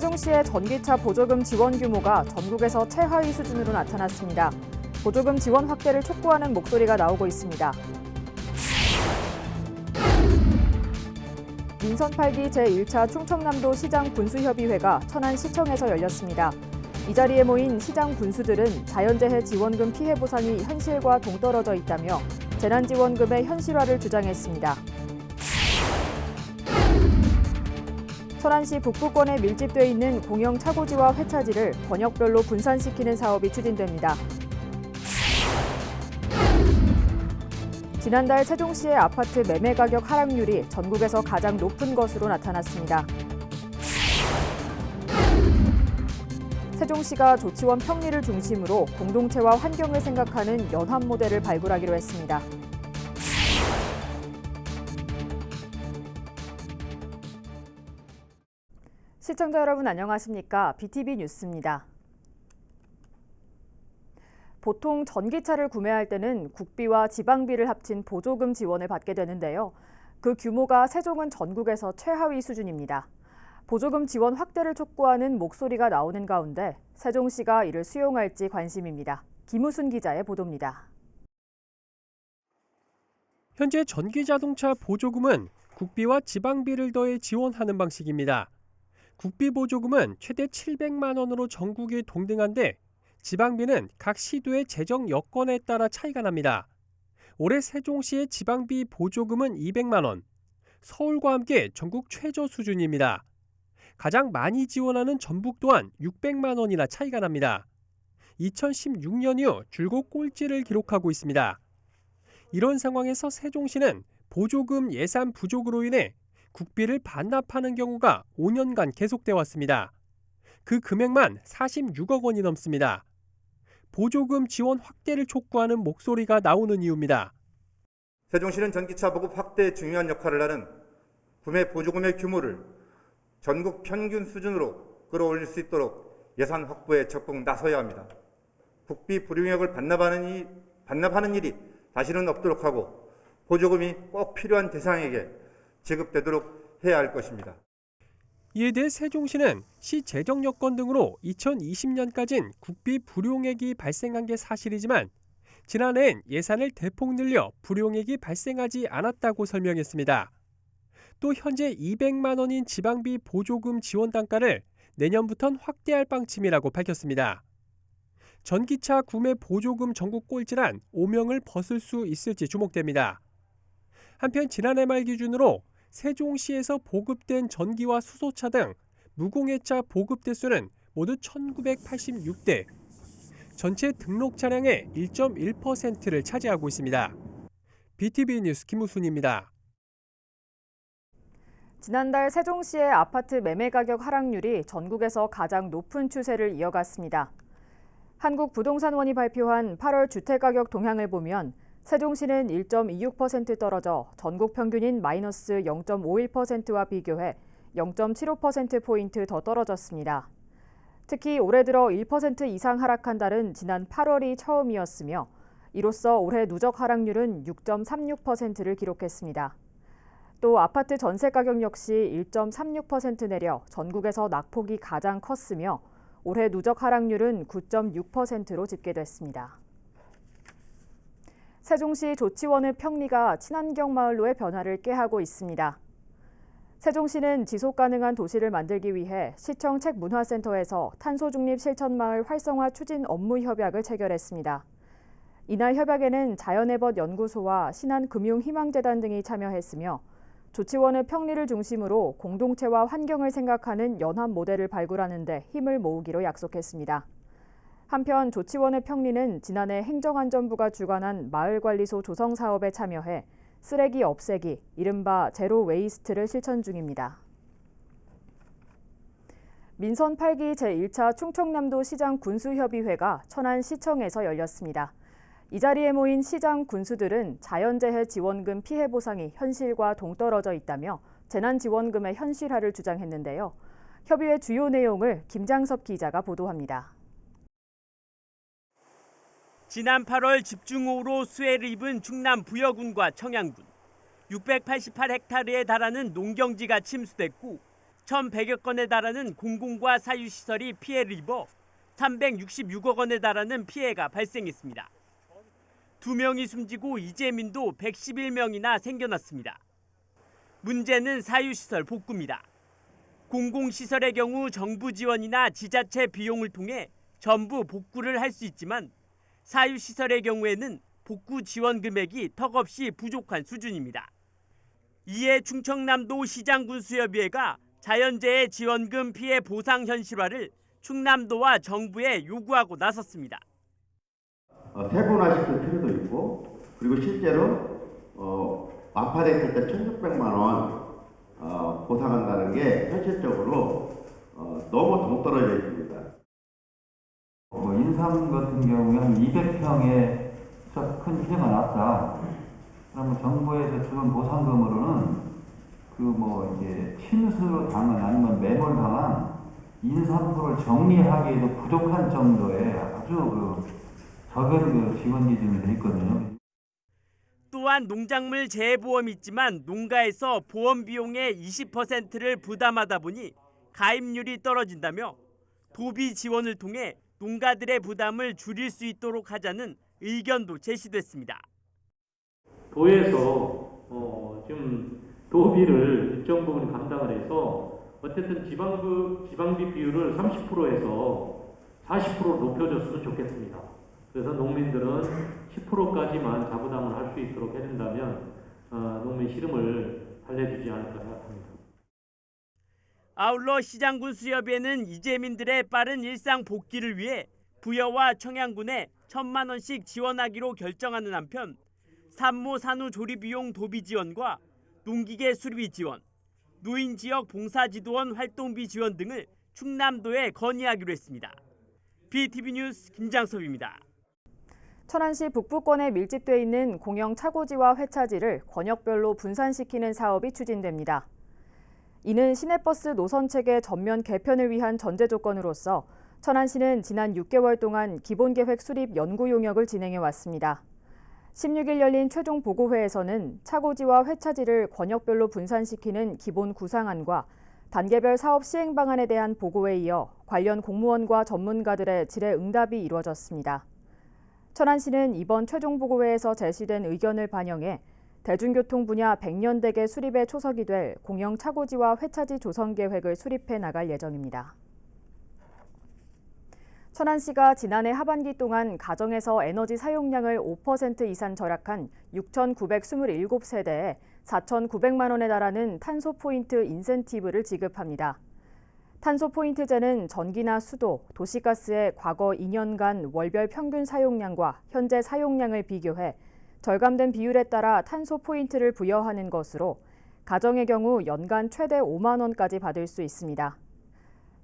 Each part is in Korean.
세종시의 전기차 보조금 지원 규모가 전국에서 최하위 수준으로 나타났습니다. 보조금 지원 확대를 촉구하는 목소리가 나오고 있습니다. 민선 8기 제1차 충청남도 시장 군수협의회가 천안시청에서 열렸습니다. 이 자리에 모인 시장 군수들은 자연재해 지원금 피해 보상이 현실과 동떨어져 있다며 재난지원금의 현실화를 주장했습니다. 천안시 북부권에 밀집돼 있는 공영 차고지와 회차지를 권역별로 분산시키는 사업이 추진됩니다. 지난달 세종시의 아파트 매매 가격 하락률이 전국에서 가장 높은 것으로 나타났습니다. 세종시가 조치원 평리를 중심으로 공동체와 환경을 생각하는 연합 모델을 발굴하기로 했습니다. 시청자 여러분 안녕하십니까? BTV 뉴스입니다. 보통 전기차를 구매할 때는 국비와 지방비를 합친 보조금 지원을 받게 되는데요. 그 규모가 세종은 전국에서 최하위 수준입니다. 보조금 지원 확대를 촉구하는 목소리가 나오는 가운데 세종시가 이를 수용할지 관심입니다. 김우순 기자의 보도입니다. 현재 전기자동차 보조금은 국비와 지방비를 더해 지원하는 방식입니다. 국비 보조금은 최대 700만 원으로 전국이 동등한데 지방비는 각 시도의 재정 여건에 따라 차이가 납니다. 올해 세종시의 지방비 보조금은 200만 원, 서울과 함께 전국 최저 수준입니다. 가장 많이 지원하는 전북 또한 600만 원이나 차이가 납니다. 2016년 이후 줄곧 꼴찌를 기록하고 있습니다. 이런 상황에서 세종시는 보조금 예산 부족으로 인해 국비를 반납하는 경우가 5년간 계속돼 왔습니다. 그 금액만 46억 원이 넘습니다. 보조금 지원 확대를 촉구하는 목소리가 나오는 이유입니다. 세종시는 전기차 보급 확대에 중요한 역할을 하는 구매 보조금의 규모를 전국 평균 수준으로 끌어올릴 수 있도록 예산 확보에 적극 나서야 합니다. 국비 불용액을 반납하는, 이, 반납하는 일이 다시는 없도록 하고 보조금이 꼭 필요한 대상에게 지급되도록 해야 할 것입니다. 이에 대해 세종시는 시 재정 여건 등으로 2020년까지는 국비 불용액이 발생한 게 사실이지만 지난해엔 예산을 대폭 늘려 불용액이 발생하지 않았다고 설명했습니다. 또 현재 200만 원인 지방비 보조금 지원 단가를 내년부터는 확대할 방침이라고 밝혔습니다. 전기차 구매 보조금 전국 꼴찌란 오명을 벗을 수 있을지 주목됩니다. 한편 지난해 말 기준으로 세종시에서 보급된 전기와 수소차 등 무공해차 보급 대수는 모두 1986대, 전체 등록 차량의 1.1%를 차지하고 있습니다. BTV 뉴스 김우순입니다. 지난달 세종시의 아파트 매매 가격 하락률이 전국에서 가장 높은 추세를 이어갔습니다. 한국부동산원이 발표한 8월 주택가격 동향을 보면 세종시는 1.26% 떨어져 전국 평균인 마이너스 0.51%와 비교해 0.75%포인트 더 떨어졌습니다. 특히 올해 들어 1% 이상 하락한 달은 지난 8월이 처음이었으며 이로써 올해 누적 하락률은 6.36%를 기록했습니다. 또 아파트 전세 가격 역시 1.36% 내려 전국에서 낙폭이 가장 컸으며 올해 누적 하락률은 9.6%로 집계됐습니다. 세종시 조치원의 평리가 친환경 마을로의 변화를 깨하고 있습니다. 세종시는 지속 가능한 도시를 만들기 위해 시청 책문화센터에서 탄소 중립 실천 마을 활성화 추진 업무 협약을 체결했습니다. 이날 협약에는 자연해벗 연구소와 신한금융희망재단 등이 참여했으며 조치원의 평리를 중심으로 공동체와 환경을 생각하는 연합 모델을 발굴하는 데 힘을 모으기로 약속했습니다. 한편 조치원의 평리는 지난해 행정안전부가 주관한 마을관리소 조성 사업에 참여해 쓰레기 없애기, 이른바 제로 웨이스트를 실천 중입니다. 민선 8기 제1차 충청남도 시장 군수협의회가 천안시청에서 열렸습니다. 이 자리에 모인 시장 군수들은 자연재해 지원금 피해 보상이 현실과 동떨어져 있다며 재난지원금의 현실화를 주장했는데요. 협의회 주요 내용을 김장섭 기자가 보도합니다. 지난 8월 집중호우로 수해를 입은 충남 부여군과 청양군 688헥타르에 달하는 농경지가 침수됐고 1,100여 건에 달하는 공공과 사유시설이 피해를 입어 366억 원에 달하는 피해가 발생했습니다. 두 명이 숨지고 이재민도 111명이나 생겨났습니다. 문제는 사유시설 복구입니다. 공공시설의 경우 정부 지원이나 지자체 비용을 통해 전부 복구를 할 수 있지만 사유시설의 경우에는 복구 지원 금액이 턱없이 부족한 수준입니다. 이에 충청남도 시장군수협의회가 자연재해 지원금 피해 보상 현실화를 충남도와 정부에 요구하고 나섰습니다. 어, 세분화시킬 필요도 있고 그리고 실제로 어, 완파됐을 때 1,600만 원 어, 보상한다는 게 현실적으로 어, 너무 동떨어져 있습니다. 뭐 인삼 같은 경우에 한 200평에 큰 피해가 났다. 그러면 정부에서 주는 보상금으로는 그 뭐 이제 침수로 당한 아니면 매몰 당한 인삼부를 정리하기에도 부족한 정도의 아주 그 적은 그 지원 기준이 돼 있거든요. 또한 농작물 재해보험이 있지만 농가에서 보험 비용의 20%를 부담하다 보니 가입률이 떨어진다며 도비 지원을 통해 농가들의 부담을 줄일 수 있도록 하자는 의견도 제시됐습니다. 도에서 어, 좀 도비를 일정 부분 감당을 해서 어쨌든 지방부 지방비 비율을 30%에서 40%로 높여줬으면 좋겠습니다. 그래서 농민들은 10%까지만 자부담을 할 수 있도록 해준다면 어, 농민 시름을 달래주지 않을까 생각합니다. 아울러 시장군 수협에는 이재민들의 빠른 일상 복귀를 위해 부여와 청양군에 천만 원씩 지원하기로 결정하는 한편 산모 산후 조리 비용 도비 지원과 농기계 수리비 지원, 노인 지역 봉사 지도원 활동비 지원 등을 충남도에 건의하기로 했습니다. BTV 뉴스 김장섭입니다. 천안시 북부권에 밀집돼 있는 공영 차고지와 회차지를 권역별로 분산시키는 사업이 추진됩니다. 이는 시내버스 노선 체계 전면 개편을 위한 전제 조건으로서 천안시는 지난 6개월 동안 기본계획 수립 연구 용역을 진행해 왔습니다. 16일 열린 최종 보고회에서는 차고지와 회차지를 권역별로 분산시키는 기본 구상안과 단계별 사업 시행 방안에 대한 보고에 이어 관련 공무원과 전문가들의 질의 응답이 이루어졌습니다. 천안시는 이번 최종 보고회에서 제시된 의견을 반영해 대중교통 분야 100년 대계 수립에 초석이 될 공영 차고지와 회차지 조성 계획을 수립해 나갈 예정입니다. 천안 시가 지난해 하반기 동안 가정에서 에너지 사용량을 5% 이상 절약한 6,927세대에 4,900만 원에 달하는 탄소 포인트 인센티브를 지급합니다. 탄소 포인트제는 전기나 수도, 도시가스의 과거 2년간 월별 평균 사용량과 현재 사용량을 비교해 절감된 비율에 따라 탄소 포인트를 부여하는 것으로 가정의 경우 연간 최대 5만 원까지 받을 수 있습니다.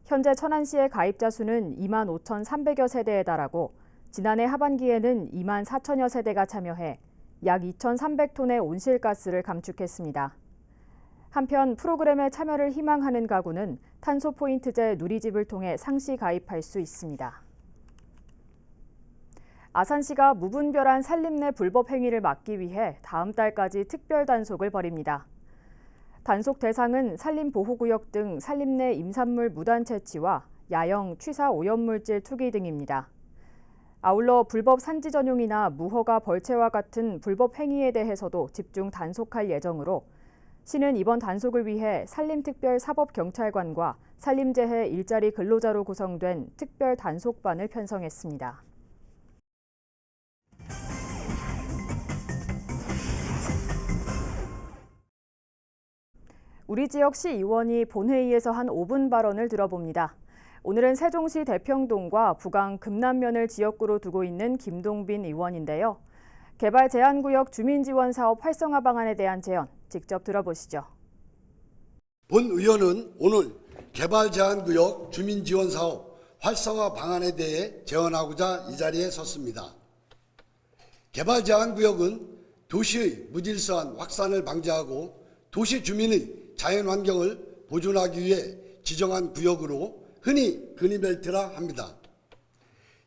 현재 천안시의 가입자 수는 2만 5,300여 세대에 달하고 지난해 하반기에는 2만 4천여 세대가 참여해 약 2,300톤의 온실가스를 감축했습니다. 한편 프로그램에 참여를 희망하는 가구는 탄소 포인트제 누리집을 통해 상시 가입할 수 있습니다. 아산시가 무분별한 산림 내 불법 행위를 막기 위해 다음 달까지 특별 단속을 벌입니다. 단속 대상은 산림보호구역 등 산림 내 임산물 무단 채취와 야영, 취사 오염물질 투기 등입니다. 아울러 불법 산지 전용이나 무허가 벌채와 같은 불법 행위에 대해서도 집중 단속할 예정으로 시는 이번 단속을 위해 산림특별사법경찰관과 산림재해 일자리 근로자로 구성된 특별 단속반을 편성했습니다. 우리 지역 시 의원이 본회의에서 한 5분 발언을 들어봅니다. 오늘은 세종시 대평동과 부강 금남면을 지역구로 두고 있는 김동빈 의원인데요. 개발 제한구역 주민지원 사업 활성화 방안에 대한 제언 직접 들어보시죠. 본 의원은 오늘 개발 제한 구역 주민 지원 사업 활성화 방안에 대해 제언하고자 이 자리에 섰습니다. 개발 제한 구역은 도시의 무질서한 확산을 방지하고 도시 주민의 자연 환경을 보존하기 위해 지정한 구역으로 흔히 그니벨트라 합니다.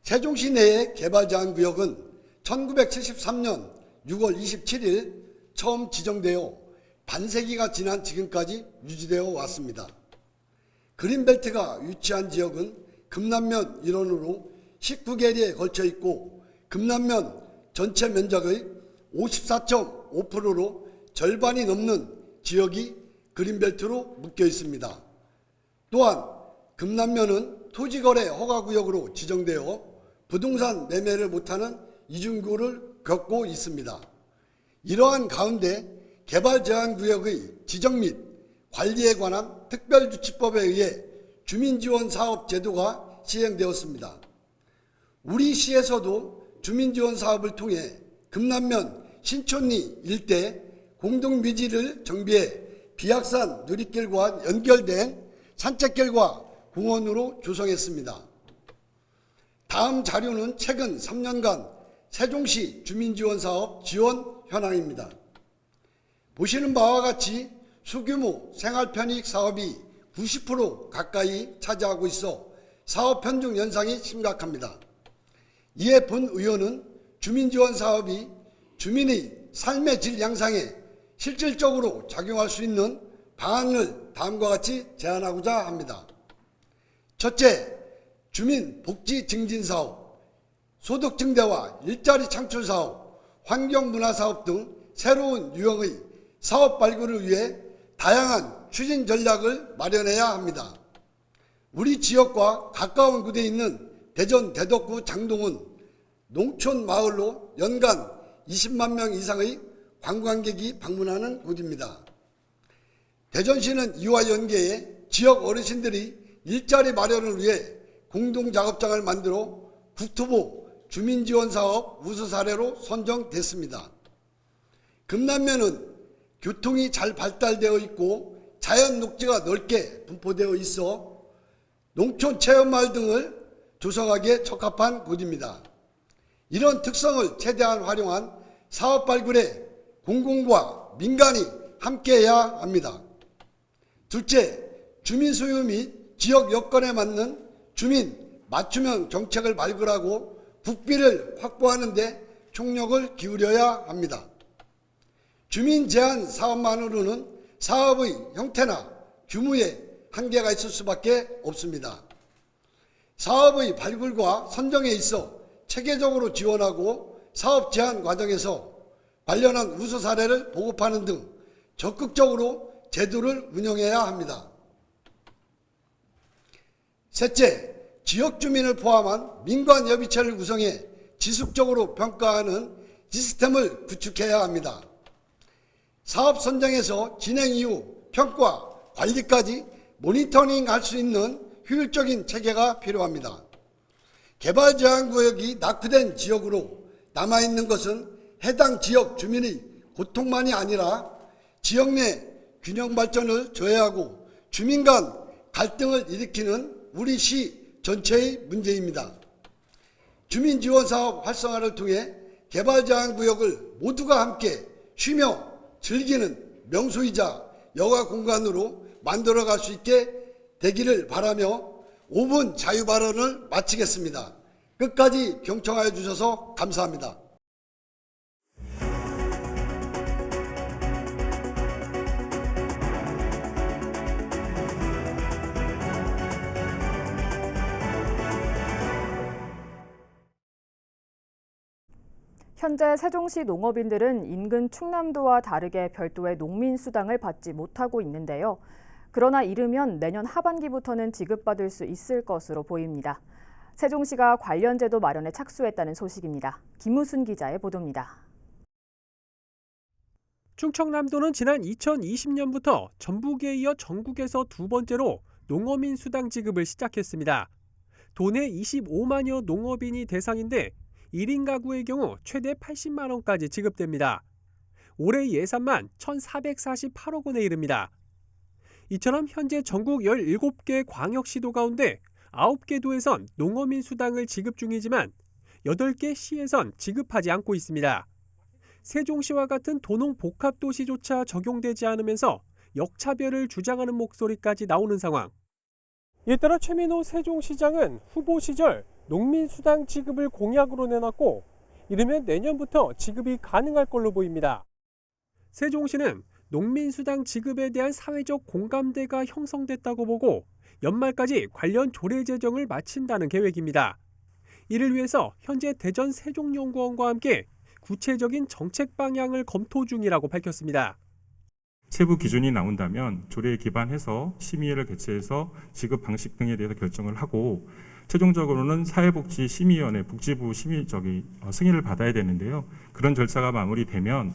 세종시 내의 개발 제한 구역은 1973년 6월 27일 처음 지정되어 반세기가 지난 지금까지 유지되어 왔습니다. 그린벨트가 위치한 지역은 금남면 일원으로 19개리에 걸쳐 있고 금남면 전체 면적의 54.5%로 절반이 넘는 지역이 그린벨트로 묶여 있습니다. 또한 금남면은 토지거래 허가구역으로 지정되어 부동산 매매를 못하는 이중구를 겪고 있습니다. 이러한 가운데 개발 제한 구역의 지정 및 관리에 관한 특별조치법에 의해 주민지원사업 제도가 시행되었습니다. 우리 시에서도 주민지원 사업을 통해 금남면 신촌리 일대 공동묘지를 정비해 비약산 누리길과 연결된 산책길과 공원으로 조성했습니다. 다음 자료는 최근 3년간 세종시 주민지원사업 지원 현황입니다. 보시는 바와 같이 수규모 생활편익 사업이 90% 가까이 차지하고 있어 사업 편중 현상이 심각합니다. 이에 본 의원은 주민지원 사업이 주민의 삶의 질 양상에 실질적으로 작용할 수 있는 방안을 다음과 같이 제안하고자 합니다. 첫째, 주민 복지 증진 사업, 소득 증대와 일자리 창출 사업, 환경 문화 사업 등 새로운 유형의 사업 발굴을 위해 다양한 추진 전략을 마련해야 합니다. 우리 지역과 가까운 곳에 있는 대전 대덕구 장동은 농촌 마을로 연간 20만 명 이상의 관광객이 방문하는 곳입니다. 대전시는 이와 연계해 지역 어르신들이 일자리 마련을 위해 공동작업장을 만들어 국토부 주민지원사업 우수 사례로 선정됐습니다. 금남면은 교통이 잘 발달되어 있고 자연 녹지가 넓게 분포되어 있어 농촌 체험마을 등을 조성하기에 적합한 곳입니다. 이런 특성을 최대한 활용한 사업 발굴에 공공과 민간이 함께해야 합니다. 둘째, 주민 소유 및 지역 여건에 맞는 주민 맞춤형 정책을 발굴하고 국비를 확보하는 데 총력을 기울여야 합니다. 주민 제한 사업만으로는 사업의 형태나 규모에 한계가 있을 수밖에 없습니다. 사업의 발굴과 선정에 있어 체계적으로 지원하고 사업 제한 과정에서 관련한 우수 사례를 보급하는 등 적극적으로 제도를 운영해야 합니다. 셋째, 지역 주민을 포함한 민관 협의체를 구성해 지속적으로 평가하는 시스템을 구축해야 합니다. 사업 선정에서 진행 이후 평가, 관리까지 모니터링 할 수 있는 효율적인 체계가 필요합니다. 개발 제한 구역이 낙후된 지역으로 남아있는 것은 해당 지역 주민의 고통만이 아니라 지역 내 균형 발전을 저해하고 주민 간 갈등을 일으키는 우리 시 전체의 문제입니다. 주민 지원 사업 활성화를 통해 개발 제한 구역을 모두가 함께 쉬며 즐기는 명소이자 여가 공간으로 만들어 갈 수 있게 되기를 바라며 5분 자유 발언을 마치겠습니다. 끝까지 경청하여 주셔서 감사합니다. 현재 세종시 농업인들은 인근 충남도와 다르게 별도의 농민수당을 받지 못하고 있는데요. 그러나 이르면 내년 하반기부터는 지급받을 수 있을 것으로 보입니다. 세종시가 관련 제도 마련에 착수했다는 소식입니다. 김우순 기자의 보도입니다. 충청남도는 지난 2020년부터 전북에 이어 전국에서 두 번째로 농어민 수당 지급을 시작했습니다. 도내 25만여 농업인이 대상인데 1인 가구의 경우 최대 80만 원까지 지급됩니다. 올해 예산만 1,448억 원에 이릅니다. 이처럼 현재 전국 17개 광역시도 가운데 9개 도에선 농어민 수당을 지급 중이지만 8개 시에선 지급하지 않고 있습니다. 세종시와 같은 도농 복합도시조차 적용되지 않으면서 역차별을 주장하는 목소리까지 나오는 상황. 이에 따라 최민호 세종시장은 후보 시절 농민수당 지급을 공약으로 내놨고 이르면 내년부터 지급이 가능할 걸로 보입니다. 세종시는 농민수당 지급에 대한 사회적 공감대가 형성됐다고 보고 연말까지 관련 조례 제정을 마친다는 계획입니다. 이를 위해서 현재 대전 세종연구원과 함께 구체적인 정책 방향을 검토 중이라고 밝혔습니다. 세부 기준이 나온다면 조례에 기반해서 심의회를 개최해서 지급 방식 등에 대해서 결정을 하고 최종적으로는 사회복지 심의위원회 복지부 심의 저기 어, 승인을 받아야 되는데요. 그런 절차가 마무리되면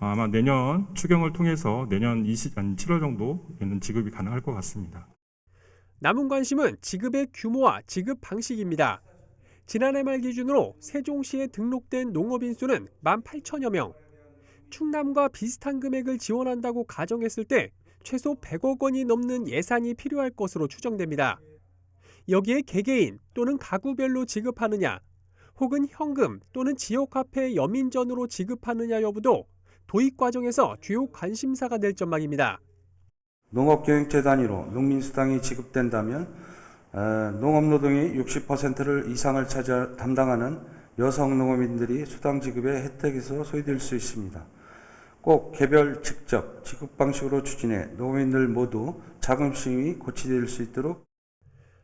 어, 아마 내년 추경을 통해서 내년 20, 한 7월 정도에는 지급이 가능할 것 같습니다. 남은 관심은 지급의 규모와 지급 방식입니다. 지난해 말 기준으로 세종시에 등록된 농업인 수는 18,000여 명. 충남과 비슷한 금액을 지원한다고 가정했을 때 최소 100억 원이 넘는 예산이 필요할 것으로 추정됩니다. 여기에 개개인 또는 가구별로 지급하느냐, 혹은 현금 또는 지역화폐 여민전으로 지급하느냐 여부도 도입 과정에서 주요 관심사가 될 전망입니다. 농업경영체 단위로 농민수당이 지급된다면 어, 농업노동의 60%를 이상을 차지 담당하는 여성 농업인들이 수당 지급의 혜택에서 소외될 수 있습니다. 꼭 개별 직접 지급 방식으로 추진해 농업인들 모두 자긍심이 고취될 수 있도록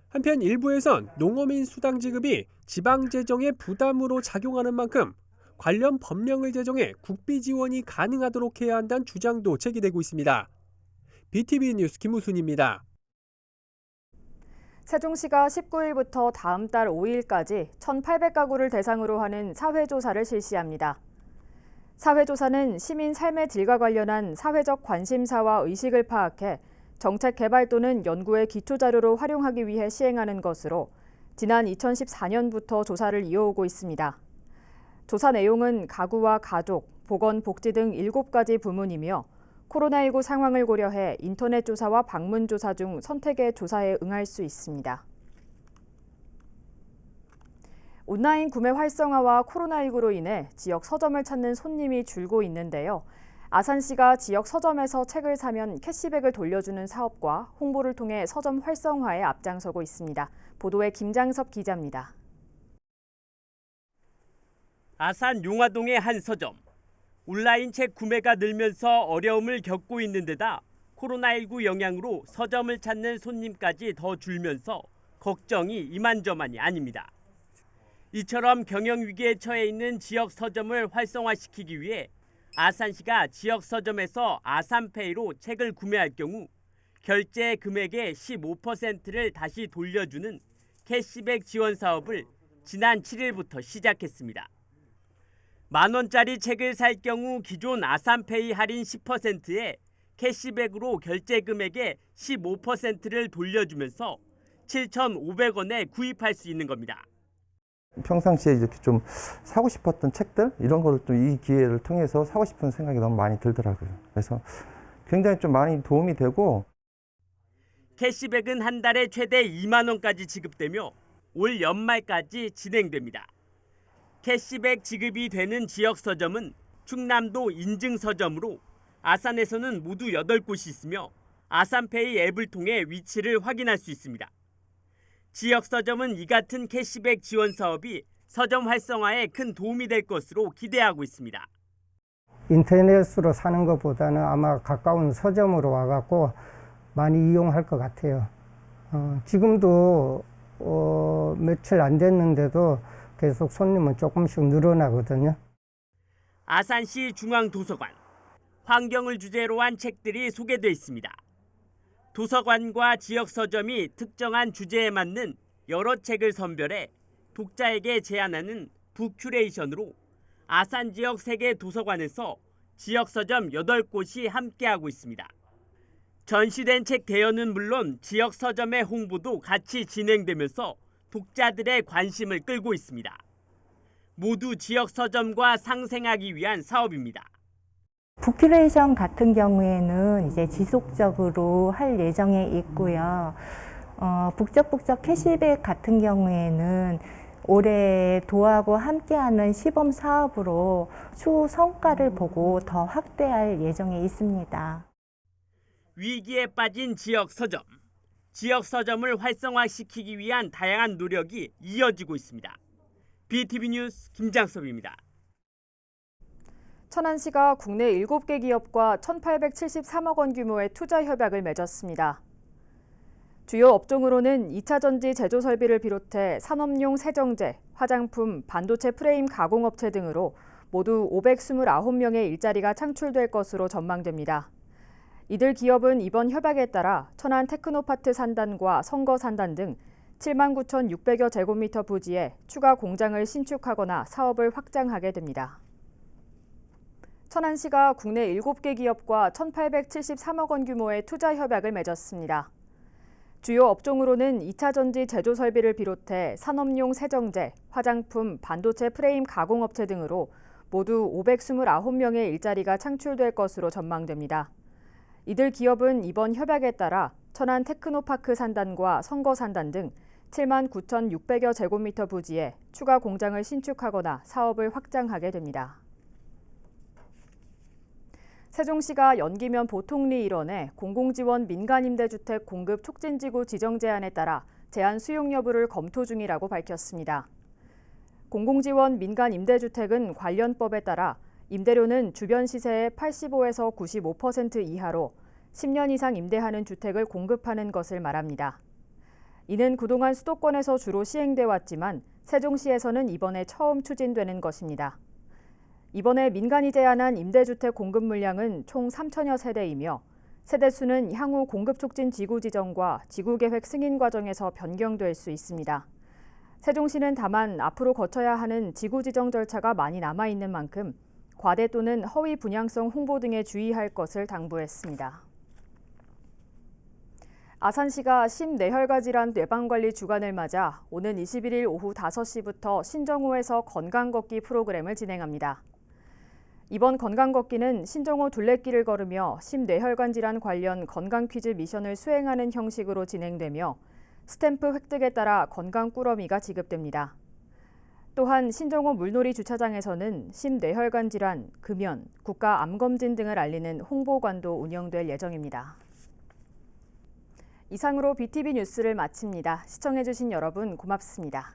한편 일부에선 농어민 수당 지급이 지방 재정의 부담으로 작용하는 만큼 관련 법령을 제정해 국비 지원이 가능하도록 해야 한다는 주장도 제기되고 있습니다. BTV 뉴스 김우순입니다. 세종시가 19일부터 다음 달 5일까지 1,800가구를 대상으로 하는 사회조사를 실시합니다. 사회조사는 시민 삶의 질과 관련한 사회적 관심사와 의식을 파악해 정책 개발 또는 연구의 기초 자료로 활용하기 위해 시행하는 것으로 지난 2014년부터 조사를 이어오고 있습니다. 조사 내용은 가구와 가족, 보건, 복지 등 7가지 부문이며 코로나19 상황을 고려해 인터넷 조사와 방문 조사 중 선택의 조사에 응할 수 있습니다. 온라인 구매 활성화와 코로나19로 인해 지역 서점을 찾는 손님이 줄고 있는데요. 아산시가 지역 서점에서 책을 사면 캐시백을 돌려주는 사업과 홍보를 통해 서점 활성화에 앞장서고 있습니다. 보도에 김장섭 기자입니다. 아산 용화동의 한 서점. 온라인 책 구매가 늘면서 어려움을 겪고 있는 데다 코로나19 영향으로 서점을 찾는 손님까지 더 줄면서 걱정이 이만저만이 아닙니다. 이처럼 경영 위기에 처해 있는 지역 서점을 활성화시키기 위해 아산시가 지역 서점에서 아산페이로 책을 구매할 경우 결제 금액의 15%를 다시 돌려주는 캐시백 지원 사업을 지난 7일부터 시작했습니다. 만 원짜리 책을 살 경우 기존 아산페이 할인 10%에 캐시백으로 결제 금액의 15%를 돌려주면서 7,500원에 구입할 수 있는 겁니다. 평상시에 이렇게 좀 사고 싶었던 책들 이런 거를 또 이 기회를 통해서 사고 싶은 생각이 너무 많이 들더라고요. 그래서 굉장히 좀 많이 도움이 되고 캐시백은 한 달에 최대 2만 원까지 지급되며 올 연말까지 진행됩니다. 캐시백 지급이 되는 지역 서점은 충남도 인증 서점으로 아산에서는 모두 8곳이 있으며 아산페이 앱을 통해 위치를 확인할 수 있습니다. 지역 서점은 이 같은 캐시백 지원 사업이 서점 활성화에 큰 도움이 될 것으로 기대하고 있습니다. 인터넷으로 사는 것보다는 아마 가까운 서점으로 와갖고 많이 이용할 것 같아요. 어, 지금도 어, 며칠 안 됐는데도 계속 손님은 조금씩 늘어나거든요. 아산시 중앙도서관 환경을 주제로 한 책들이 소개돼 있습니다. 도서관과 지역 서점이 특정한 주제에 맞는 여러 책을 선별해 독자에게 제안하는 북큐레이션으로 아산 지역 세계 도서관에서 지역 서점 8곳이 함께하고 있습니다. 전시된 책 대여는 물론 지역 서점의 홍보도 같이 진행되면서 독자들의 관심을 끌고 있습니다. 모두 지역 서점과 상생하기 위한 사업입니다. 북큐레이션 같은 경우에는 이제 지속적으로 할 예정에 있고요. 어, 북적북적 캐시백 같은 경우에는 올해 도하고 함께하는 시범 사업으로 추후 성과를 보고 더 확대할 예정에 있습니다. 위기에 빠진 지역 서점. 지역 서점을 활성화시키기 위한 다양한 노력이 이어지고 있습니다. BTV 뉴스 김장섭입니다. 천안시가 국내 7개 기업과 1,873억 원 규모의 투자 협약을 맺었습니다. 주요 업종으로는 2차 전지 제조 설비를 비롯해 산업용 세정제, 화장품, 반도체 프레임 가공업체 등으로 모두 529명의 일자리가 창출될 것으로 전망됩니다. 이들 기업은 이번 협약에 따라 천안 테크노파트 산단과 선거 산단 등 7만 9,600여 제곱미터 부지에 추가 공장을 신축하거나 사업을 확장하게 됩니다. 천안시가 국내 7개 기업과 1,873억 원 규모의 투자 협약을 맺었습니다. 주요 업종으로는 2차 전지 제조 설비를 비롯해 산업용 세정제, 화장품, 반도체 프레임 가공업체 등으로 모두 529명의 일자리가 창출될 것으로 전망됩니다. 이들 기업은 이번 협약에 따라 천안 테크노파크 산단과 선거 산단 등 7만 9,600여 제곱미터 부지에 추가 공장을 신축하거나 사업을 확장하게 됩니다. 세종시가 연기면 보통리 일원에 공공지원 민간임대주택 공급 촉진지구 지정 제안에 따라 제안 수용 여부를 검토 중이라고 밝혔습니다. 공공지원 민간임대주택은 관련법에 따라 임대료는 주변 시세의 85에서 95% 이하로 10년 이상 임대하는 주택을 공급하는 것을 말합니다. 이는 그동안 수도권에서 주로 시행돼 왔지만 세종시에서는 이번에 처음 추진되는 것입니다. 이번에 민간이 제안한 임대주택 공급 물량은 총 3천여 세대이며 세대 수는 향후 공급 촉진 지구 지정과 지구 계획 승인 과정에서 변경될 수 있습니다. 세종시는 다만 앞으로 거쳐야 하는 지구 지정 절차가 많이 남아 있는 만큼 과대 또는 허위 분양성 홍보 등에 주의할 것을 당부했습니다. 아산시가 심뇌혈관 질환 뇌방관리 주간을 맞아 오는 21일 오후 5시부터 신정호에서 건강 걷기 프로그램을 진행합니다. 이번 건강 걷기는 신정호 둘레길을 걸으며 심뇌혈관 질환 관련 건강 퀴즈 미션을 수행하는 형식으로 진행되며 스탬프 획득에 따라 건강 꾸러미가 지급됩니다. 또한 신정호 물놀이 주차장에서는 심뇌혈관 질환, 금연, 국가 암검진 등을 알리는 홍보관도 운영될 예정입니다. 이상으로 BTV 뉴스를 마칩니다. 시청해주신 여러분 고맙습니다.